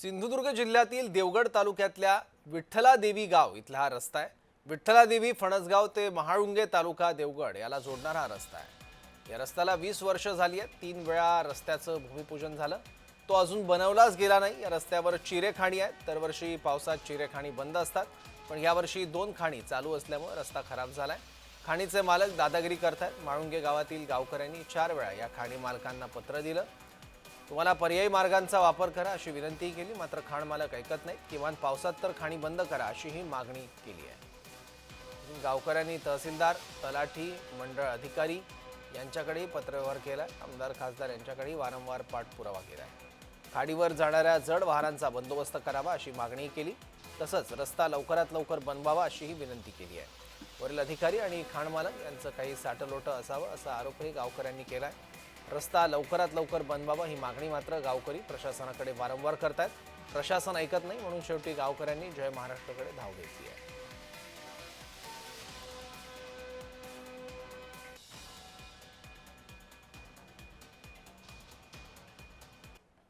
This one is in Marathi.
सिंधुदुर्ग जिल्ह्यातील देवगड तालुक्यातल्या विठ्ठलादेवी गाव इथला हा रस्ता आहे. विठ्ठलादेवी फणसगाव ते महाळुंगे तालुका देवगड याला जोडणारा हा रस्ता आहे. या रस्त्याला वीस वर्ष झाली आहेत. तीन वेळा रस्त्याचं भूमिपूजन झालं. तो अजून बनवलाच गेला नाही. या रस्त्यावर चिरेखाणी आहेत. दरवर्षी पावसात चिरेखाणी बंद असतात. पण यावर्षी दोन खाणी चालू असल्यामुळे रस्ता खराब झाला आहे खाणीचे मालक दादागिरी करतायत. माळुंगे गावातील गावकऱ्यांनी चार वेळा या खाणी मालकांना पत्र दिलं. तुम्हाला पर्यायी मार्गांचा वापर करा अशी विनंतीही केली मात्र खाण मालक ऐकत नाही किमान पावसात तर खाणी बंद करा अशीही मागणी केली आहे. गावकऱ्यांनी तहसीलदार तलाठी मंडळ अधिकारी यांच्याकडेही पत्रव्यवहार केला आमदार खासदार यांच्याकडेही वारंवार पाठपुरावा केला आहे खाडीवर जाणाऱ्या जड वाहनांचा बंदोबस्त करावा अशी मागणीही केली. तसंच रस्ता लवकरात लवकर बनवावा अशीही विनंती केली आहे. वरील अधिकारी आणि खाणमालक यांचं काही साटलोटं असावं असा आरोपही गावकऱ्यांनी केला आहे रस्ता लवकरात लवकर बनवावा ही मागणी मात्र गावकरी प्रशासनाकडे वारंवार करतायत. प्रशासन ऐकत नाही म्हणून शेवटी गावकऱ्यांनी जय महाराष्ट्राकडे धाव घेतली आहे.